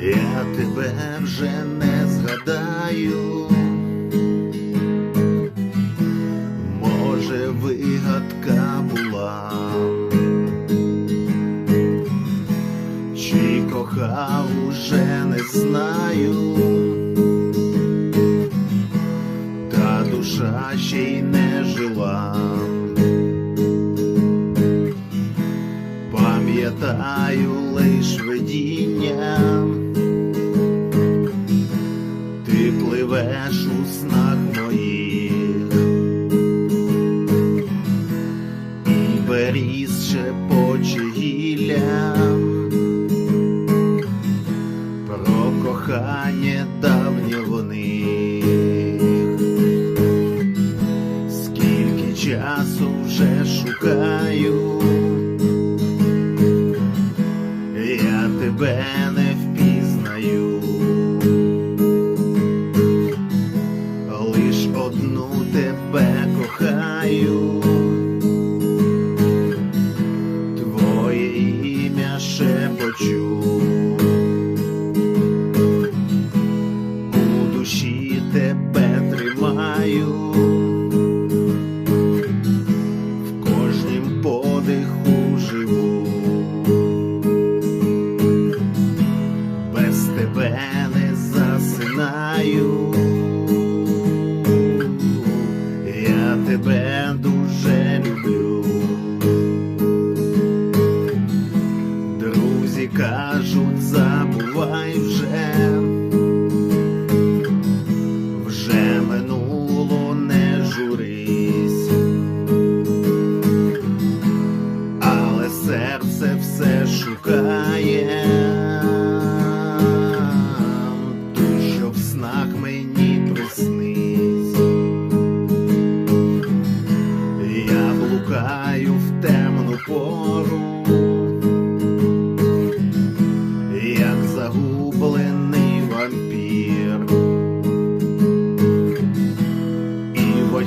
я тебе вже не згадаю. Може, вигадка була, чи кохав уже не знаю, та душа ще й не жила. Пам'ятаю лиш видіння, ти пливеш у снах моїх, і беріз шепоче про кохання давнє в них. Скільки часу вже шукаю. Я тебе не впізнаю, одну тебе кохаю, твоє ім'я шепочу,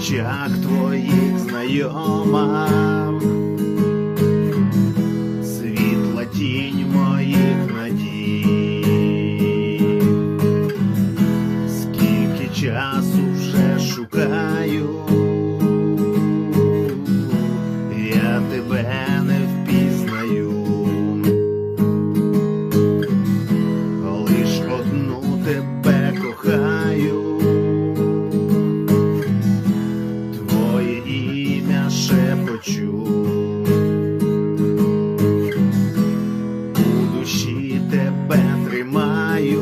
очах твоїх знайома світла тінь моїх надій. Скільки часу вже шукаю, я тебе не впізнаю, лиш одну тебе шепочу. У душі тебе тримаю,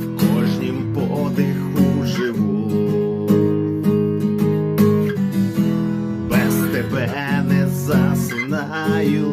в кожнім подиху живу, без тебе не засинаю,